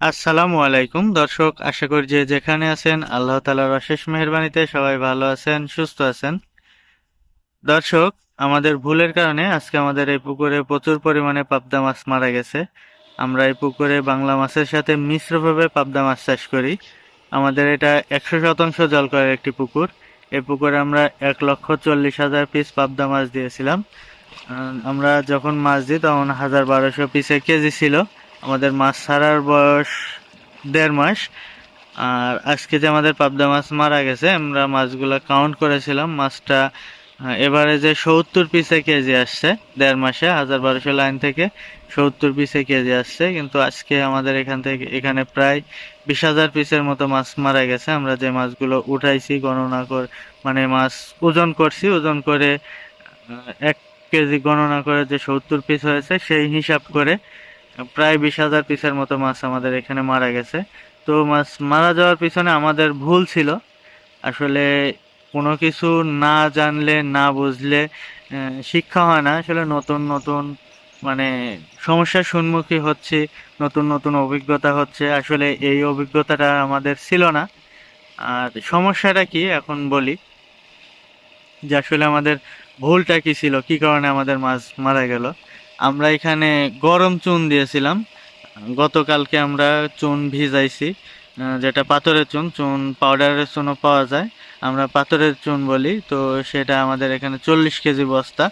আসসালামু আলাইকুম। দর্শক, আশা করি যে যেখানে আছেন, আল্লাহ তালার অশেষ মেহরবানিতে সবাই ভালো আছেন, সুস্থ আছেন। দর্শক, আমাদের ভুলের কারণে আজকে আমাদের এই পুকুরে প্রচুর পরিমাণে পাবদা মাছ মারা গেছে। আমরা এই পুকুরে বাংলা মাছের সাথে মিশ্রভাবে পাবদা মাছ চাষ করি। আমাদের এটা একশো শতাংশ জল করার একটি পুকুর। এই পুকুরে আমরা এক লক্ষ চল্লিশ হাজার পিস পাবদা মাছ দিয়েছিলাম। আমরা যখন মাছ দিই তখন হাজার বারোশো পিসে কেজি ছিল। আমাদের মাছ ছাড়ার বয়স দেড় মাস। আর আজকে যে আমাদের পাবদা মাছ মারা গেছে, আমরা মাছগুলো কাউন্ট করেছিলাম। মাছটা এবারে যে সত্তর পিসে কেজি আসছে দেড় মাসে, হাজার বারোশো লাইন থেকে সত্তর পিসে কেজি আসছে। কিন্তু আজকে আমাদের এখান থেকে, এখানে প্রায় বিশ হাজার পিসের মতো মাছ মারা গেছে। আমরা যে মাছগুলো উঠাইছি, গণনা করে মানে মাছ ওজন করছি, ওজন করে এক কেজি গণনা করে যে সত্তর পিস হয়েছে, সেই হিসাব করে প্রায় বিশ হাজার পিসের মতো মাছ আমাদের এখানে মারা গেছে। তো মাছ মারা যাওয়ার পিছনে আমাদের ভুল ছিল। আসলে কোনো কিছু না জানলে, না বুঝলে শিক্ষা হয় না। আসলে নতুন নতুন মানে সমস্যার সম্মুখীন হচ্ছে, নতুন নতুন অভিজ্ঞতা হচ্ছে। আসলে এই অভিজ্ঞতাটা আমাদের ছিল না। আর সমস্যাটা কি এখন বলি? যে আসলে আমাদের ভুলটা কি ছিল? কি কারণে আমাদের মাছ মারা গেল? আমরা এখানে গরম চুন দিয়েছিলাম। গতকালকে আমরা চুন ভিজাইছি যেটা পাথরের চুন চুন পাউডারের চুনও পাওয়া যায়। আমরা পাথরের চুন বলি, তো সেটা আমাদের এখানে চল্লিশ কেজি বস্তা।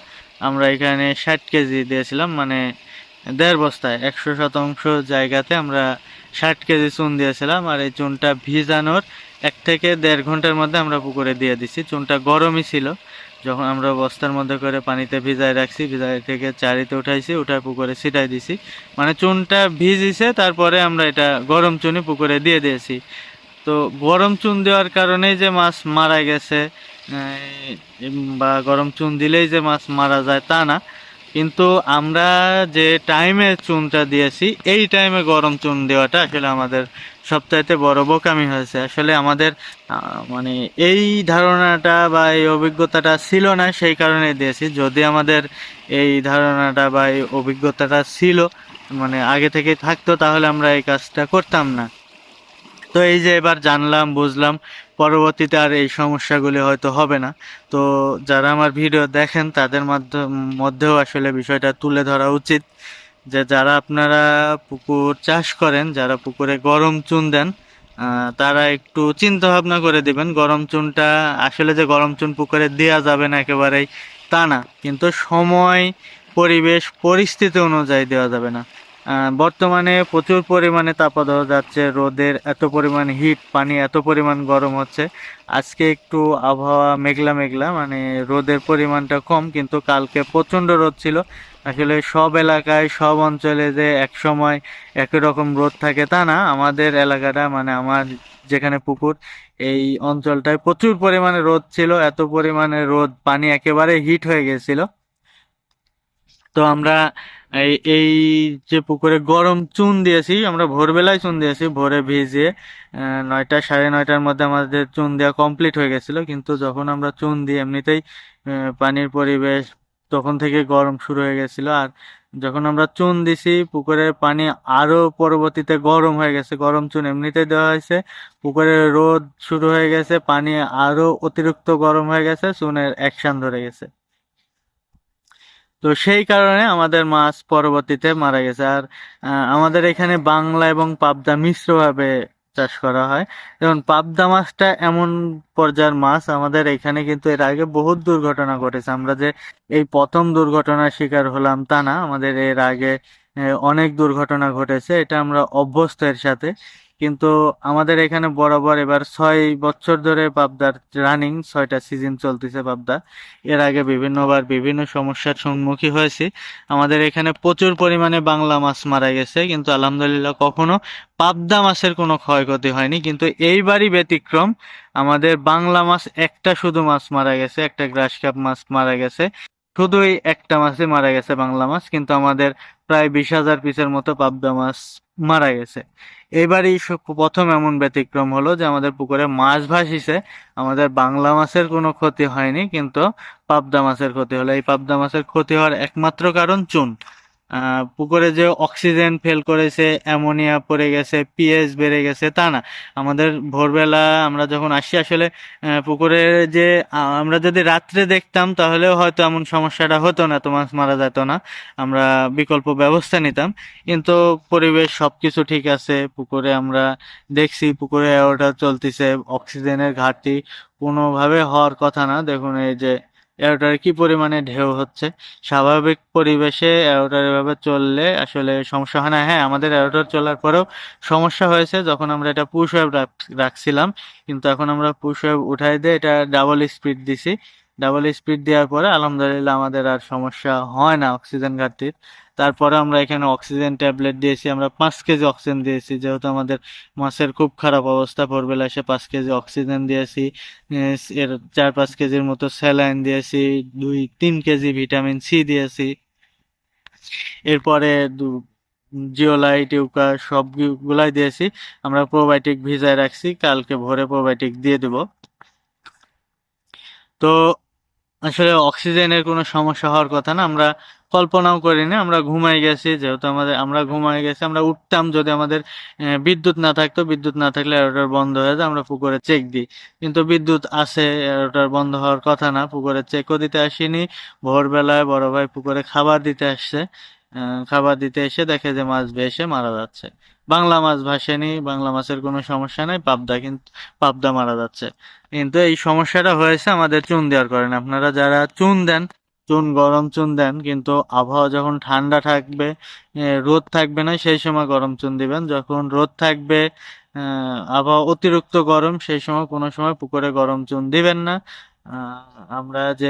আমরা এখানে ষাট কেজি দিয়েছিলাম মানে দেড় বস্তায়, একশো শতাংশ জায়গাতে আমরা ষাট কেজি চুন দিয়েছিলাম। আর এই চুনটা ভিজানোর এক থেকে দেড় ঘণ্টার মধ্যে আমরা পুকুরে দিয়ে দিছি। চুনটা গরমই ছিল। যখন আমরা বস্তার মধ্যে করে পানিতে ভিজায় রাখছি ভিজাই থেকে চারিতে উঠাইছি, উঠায় পুকুরে ছিটাই দিছি। মানে চুনটা ভিজিছে, তারপরে আমরা এটা গরম চুনি পুকুরে দিয়ে দিয়েছি। তো গরম চুন দেওয়ার কারণেই যে মাছ মারা গেছে বা গরম চুন দিলেই যে মাছ মারা যায় তা না। কিন্তু আমরা যে টাইমে চুনটা দিয়েছি, এই টাইমে গরম চুন দেওয়াটা আসলে আমাদের সবচাইতে বড় বোকামি হয়েছে। আসলে আমাদের মানে এই ধারণাটা বা এই অভিজ্ঞতাটা ছিল না সেই কারণে দিয়েছি। যদি আমাদের এই ধারণাটা বা এই অভিজ্ঞতাটা ছিল মানে আগে থেকে থাকতো, তাহলে আমরা এই কাজটা করতাম না। তো এই যে এবার জানলাম, বুঝলাম, পরবর্তীতে আর এই সমস্যাগুলি হয়তো হবে না। তো যারা আমার ভিডিও দেখেন, তাদের মাধ্যম, মধ্যেও আসলে বিষয়টা তুলে ধরা উচিত। যে যারা আপনারা পুকুর চাষ করেন, যারা পুকুরে গরম চুন দেন তারা একটু চিন্তা ভাবনা করে দিবেন। গরম চুনটা, আসলে যে গরম চুন পুকুরে দেওয়া যাবে না, একেবারেই তা না। কিন্তু সময়, পরিবেশ, পরিস্থিতি অনুযায়ী দেওয়া যাবে না। বর্তমানে প্রচুর পরিমাণে তাপদাহ যাচ্ছে, রোদের এত পরিমাণ হিট পানি এত পরিমাণ গরম হচ্ছে। আজকে একটু আবহাওয়া মেঘলা মেঘলা মানে রোদের পরিমাণটা কম, কিন্তু কালকে প্রচণ্ড রোদ ছিল। আসলে সব এলাকায়, সব অঞ্চলে যে এক সময় একই রকম রোদ থাকে তা না, আমাদের এলাকাটা মানে আমার যেখানে পুকুর, এই অঞ্চলটায় প্রচুর পরিমাণে রোদ ছিল, এত পরিমাণে রোদ, পানি একেবারে হিট হয়ে গেছিল। তো আমরা এই এই যে পুকুরে গরম চুন দিয়েছি আমরা ভোরবেলায় চুন দিয়েছি ভোরে আহ, নয়টা সাড়ে নয়টার মধ্যে আমাদের চুন দেওয়া কমপ্লিট হয়ে গেছিল কিন্তু যখন আমরা চুন দিই এমনিতেই পানির পরিবেশ তখন থেকে গরম শুরু হয়ে গেছিল আর যখন আমরা চুন দিছি পুকুরের পানি আরও পরবর্তীতে গরম হয়ে গেছে গরম চুন এমনিতেই দেওয়া হয়েছে পুকুরে রোদ শুরু হয়ে গেছে পানি আরও অতিরিক্ত গরম হয়ে গেছে চুনের অ্যাকশন ধরে গেছে। তো সেই কারণে আমাদের মাছ পরবর্তীতে মারা গেছে। আর আমাদের এখানে বাংলা এবং পাবদা মিশ্রভাবে চাষ করা হয়। যেমন পাবদা মাছটা এমন পর্যায়ের মাছ, আমাদের এখানে কিন্তু এর আগে বহুত দুর্ঘটনা ঘটেছে। আমরা যে এই প্রথম দুর্ঘটনার শিকার হলাম তা না, আমাদের এর আগে অনেক দুর্ঘটনা ঘটেছে। এটা আমরা অভ্যস্ত এর সাথে। কিন্তু আমাদের এখানে বরাবর এবার ছয় বছর ধরে পাবদার রানিং ছয়টা সিজন চলতেছে পাবদা। এর আগে বিভিন্নবার বিভিন্ন সমস্যার সম্মুখীন হয়েছি। আমাদের এখানে প্রচুর পরিমাণে বাংলা মাছ মারা গেছে, কিন্তু আলহামদুলিল্লাহ কখনো পাবদা মাছের কোনো ক্ষয়ক্ষতি হয়নি। কিন্তু এইবারই ব্যতিক্রম, আমাদের বাংলা মাছ একটা শুধু মাছ মারা গেছে, একটা গ্রাস কাপ মাছ মারা গেছে। শুধুই একটা মাছই মারা গেছে বাংলা মাছ, কিন্তু আমাদের প্রায় বিশ হাজার পিসের মতো পাবদা মাছ মারা গেছে। এবারই প্রথম এমন ব্যতিক্রম হলো যে আমাদের পুকুরে মাছ ভাসিছে। আমাদের বাংলা মাছের কোনো ক্ষতি হয়নি, কিন্তু পাবদা মাছের ক্ষতি হলো। এই পাবদা মাছের ক্ষতি হওয়ার একমাত্র কারণ চুন। পুকুরে যে অক্সিজেন ফেল করেছে, অ্যামোনিয়া পড়ে গেছে, পিএইচ বেড়ে গেছে, তা না। আমাদের ভোরবেলা আমরা যখন আসি, আসলে পুকুরে যে আমরা যদি রাত্রে দেখতাম, তাহলেও হয়তো এমন সমস্যাটা হতো না, তো মাছ মারা যেত না। আমরা বিকল্প ব্যবস্থা নিতাম। কিন্তু পরিবেশ সবকিছু ঠিক আছে, পুকুরে আমরা দেখছি, পুকুরে ওটা চলতেছে, অক্সিজেনের ঘাটতি কোনোভাবে হওয়ার কথা না। দেখুন, এই যে এরোটার কি পরিমাণে ঢেউ হচ্ছে? স্বাভাবিক পরিবেশে এরোটার এভাবে চললে আসলে সমস্যা হয় না। হ্যাঁ আমাদের এরোটার চলার পরেও সমস্যা হয়েছে যখন আমরা এটা পুশ ওয়েব রাখছিলাম। কিন্তু এখন আমরা পুশ ওয়েব উঠাই দিয়ে এটা ডাবল স্পিড দিছি। ডাবল স্পিড দেওয়ার পরে আলহামদুলিল্লাহ আমাদের আর সমস্যা হয় না অক্সিজেন ঘাটতির। তারপরে আমরা এখানে অক্সিজেন ট্যাবলেট দিয়েছি, আমরা পাঁচ কেজি অক্সিজেন দিয়েছি, যেহেতু আমাদের মাছের খুব খারাপ অবস্থা ভোরবেলা এসে পাঁচ কেজি অক্সিজেন দিয়েছি এর চার পাঁচ কেজির মতো স্যালাইন দিয়েছি, দুই, তিন কেজি ভিটামিন সি দিয়েছি। এরপরে জিওলাইট ইউকা সবগুলাই দিয়েছি, আমরা প্রোবায়োটিক ভিজায় রাখছি, কালকে ভোরে প্রোবায়োটিক দিয়ে দেব। তো আসলে অক্সিজেনের কোনো সমস্যা হওয়ার কথা না, আমরা কল্পনাও করিনি, আমরা ঘুমাই গেছি, যেহেতু আমাদের, আমরা ঘুমাই গেছি, আমরা উঠতাম যদি আমাদের বিদ্যুৎ না থাকতো, বিদ্যুৎ না থাকলে এরোটার বন্ধ হয়ে যায়, আমরা পুকুরে চেক দিই। কিন্তু বিদ্যুৎ আছে এরোটার বন্ধ হওয়ার কথা না, পুকুরে চেকও দিতে আসিনি, ভোরবেলায় বড় ভাই পুকুরে খাবার দিতে আসছে খাবার দিতে এসে দেখে যে মাছ ভেসে মারা যাচ্ছে। বাংলা মাছ ভাসেনি, বাংলা মাছের কোনো সমস্যা নাই, পাবদা কিন্তু পাবদা মারা যাচ্ছে। কিন্তু এই সমস্যাটা হয়েছে আমাদের চুন দেওয়ার কারণে। আপনারা যারা চুন দেন, চুন, গরম চুন দেন, কিন্তু আবহাওয়া যখন ঠান্ডা থাকবে রোদ থাকবে না, সেই সময় গরম চুন দিবেন। যখন রোদ থাকবে আবহাওয়া অতিরিক্ত গরম, সেই সময় কোনো সময় পুকুরে গরম চুন দিবেন না। আমরা যে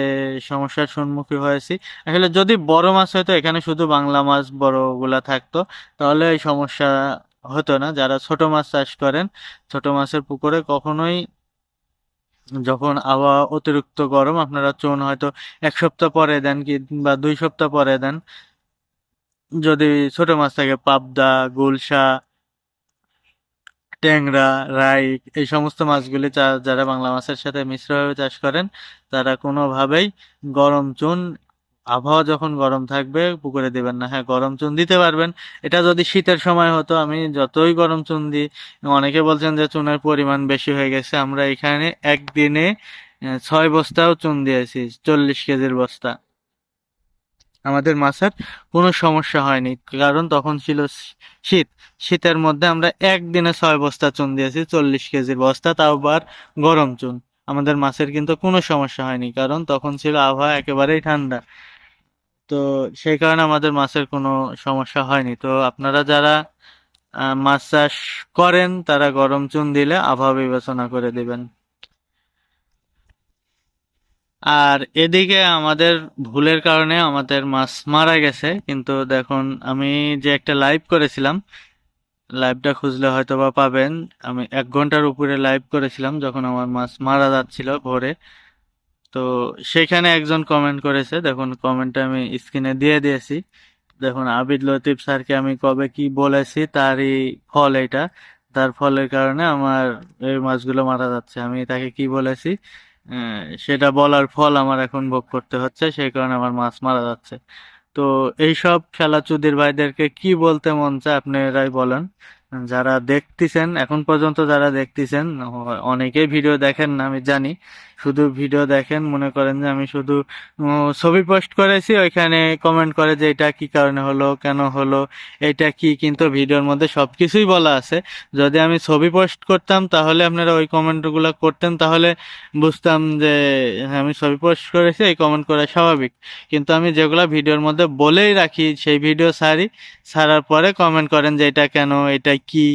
সমস্যার সম্মুখীন হয়েছি, আসলে যদি বড় মাছ হয়তো এখানে শুধু বাংলা মাছ বড়গুলা থাকতো, তাহলে এই সমস্যা হতো না। যারা ছোট মাছ চাষ করেন, ছোট মাছের পুকুরে কখনোই যখন আবহাওয়া অতিরিক্ত গরম, আপনারা চুন হয়তো এক সপ্তাহ পরে দেন কি, বা দুই সপ্তাহ পরে দেন। যদি ছোট মাছ থাকে, পাবদা, গুলশা ট্যাংরা রাইক এই সমস্ত মাছগুলি যারা বাংলা মাছের সাথে মিশ্রভাবে চাষ করেন, তারা কোনোভাবেই গরম চুন, আবহাওয়া যখন গরম থাকবে, পুকুরে দিবেন না। হ্যাঁ গরম চুন দিতে পারবেন। এটা যদি শীতের সময় হতো, আমি যতই গরম চুন দিই, অনেকে বলছেন যে চুনের পরিমাণ বেশি হয়ে গেছে। আমরা এখানে একদিনে ছয় বস্তাও চুন দিয়েছি, চল্লিশ কেজির বস্তা। আমাদের মাছের কোনো সমস্যা হয়নি। কারণ তখন ছিল শীত। শীতের মধ্যে আমরা একদিনে ছয় বস্তা চুন দিয়েছি, চল্লিশ কেজির বস্তা, তাও আবার গরম চুন। আমাদের মাছের কিন্তু কোনো সমস্যা হয়নি, কারণ তখন ছিল আবহাওয়া একেবারেই ঠান্ডা। তো সেই কারণে আমাদের মাছের কোনো সমস্যা হয়নি। তো আপনারা যারা মাছ চাষ করেন, তারা গরম চুন দিলে আবহাওয়া বিবেচনা করে দিবেন। আর এদিকে আমাদের ভুলের কারণে আমাদের মাছ মারা গেছে, কিন্তু দেখুন, আমি যে একটা লাইভ করেছিলাম লাইভটা খুঁজলে হয়তো বা পাবেন। আমি এক ঘণ্টার উপরে লাইভ করেছিলাম যখন আমার মাছ মারা যাচ্ছিল ভোরে। তো সেখানে একজন কমেন্ট করেছে, দেখুন কমেন্টটা আমি স্ক্রিনে দিয়ে দিয়েছি। দেখুন, আবিদ লতিফ স্যারকে আমি কবে কি বলেছি, তারই ফল এটা। তার ফলের কারণে আমার এই মাছগুলো মারা যাচ্ছে। আমি তাকে কি বলেছি? সেটা বলার ফল আমার এখন ভোগ করতে হচ্ছে, সেই কারণে আমার মাছ মারা যাচ্ছে। তো এইসব খেলাচুদির ভাইদেরকে কি বলতে মন চায় আপনারাই বলেন। যারা দেখতেছেন এখন পর্যন্ত যারা দেখতেছেন অনেকেই ভিডিও দেখেন না আমি জানি। শুধু ভিডিও দেখেন মনে করেন যে আমি শুধু ছবি পোস্ট করেছি ওইখানে কমেন্ট করে যে এটা কি কারণে হলো কেন হলো এটা কি কিন্তু ভিডিওর মধ্যে সব কিছুই বলা আছে। যদি আমি ছবি পোস্ট করতাম তাহলে আপনারা ওই কমেন্টগুলো করতেন তাহলে বুঝতাম যে হ্যাঁ, আমি ছবি পোস্ট করেছি এই কমেন্ট করা স্বাভাবিক। কিন্তু আমি যেগুলা ভিডিওর মধ্যে বলেই রাখি সেই ভিডিও সারি ছাড়ার পরে কমেন্ট করেন যে এটা কেন এটা কি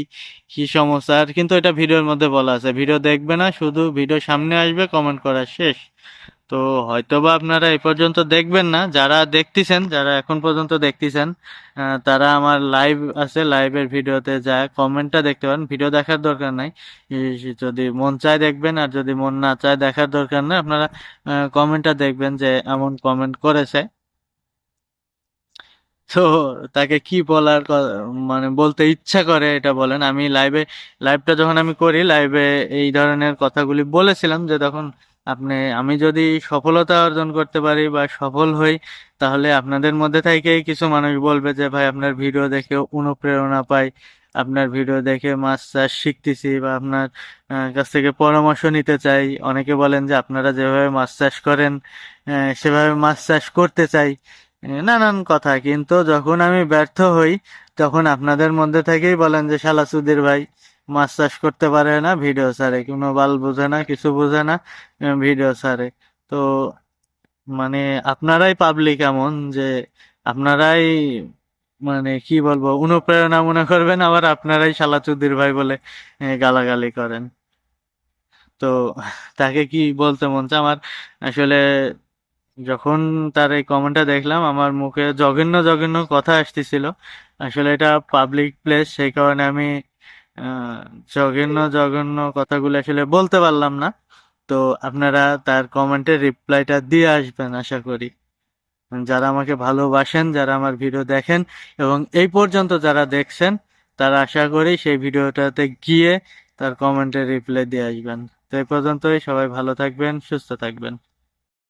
কি সমস্যা? আর কিন্তু এটা ভিডিওর মধ্যে বলা আছে। ভিডিও দেখবে না, শুধু ভিডিও সামনে আসবে কমেন্ট করা শেষ। তো হয়তোবা আপনারা এই পর্যন্ত দেখবেন না। যারা দেখতেছেন, যারা এখন পর্যন্ত দেখতেছেন তারা আমার লাইভ আছে লাইভের ভিডিওতে যা কমেন্টটা দেখতে পারেন। ভিডিও দেখার দরকার নাই। যদি মন চায় দেখবেন, আর যদি মন না চায় দেখার দরকার নাই, আপনারা কমেন্টটা দেখবেন যে এমন কমেন্ট করেছে। তো তাকে কি বলার মানে বলতে ইচ্ছা করে এটা বলেন। আমি লাইভে লাইভটা যখন আমি করি লাইভে এই ধরনের কথাগুলি বলেছিলাম যে তখন আপনি, আমি যদি সফলতা অর্জন করতে পারি বা সফল হই, তাহলে আপনাদের মধ্যে থেকেই কিছু মানুষ বলবে যে, ভাই, আপনার ভিডিও দেখে অনুপ্রেরণা পাই। আপনার ভিডিও দেখে মাছ চাষ শিখতেছি বা আপনার কাছ থেকে পরামর্শ নিতে চাই। অনেকে বলেন যে, আপনারা যেভাবে মাছ চাষ করেন সেভাবে মাছ চাষ করতে চাই। নানান কথা। কিন্তু যখন আমি ব্যর্থ হই, তখন আপনাদের মধ্যে থেকেই বলেন যে, শালা ভাই, মাছ চাষ করতে পারে না, ভিডিও ছাড়ে। কোনো বাল বোঝে না, কিছু বোঝে না ভিডিও ছাড়ে। তো মানে আপনারাই পাবলিক এমন যে, আপনারাই মানে কি বলব, অনুপ্রেরণা মনে করবেন, আবার আপনারাই শালা চুদির ভাই বলে গালাগালি করেন। তো, তাকে কি বলতে মন আমার আসলে যখন তার এই কমেন্টটা দেখলাম, আমার মুখে জঘন্য জঘন্য কথা আসতেছিল। আসলে এটা পাবলিক প্লেস সেই কারণে আমি জঘন্য জঘন্য কথাগুলো আসলে বলতে পারলাম না। তো আপনারা তার কমেন্টের রিপ্লাইটা দিয়ে আসবেন, আশা করি। যারা আমাকে ভালোবাসেন, যারা আমার ভিডিও দেখেন, এবং এই পর্যন্ত যারা দেখছেন, তারা আশা করি সেই ভিডিওটাতে গিয়ে তার কমেন্টের রিপ্লাই দিয়ে আসবেন। তো এই পর্যন্তই, সবাই ভালো থাকবেন, সুস্থ থাকবেন।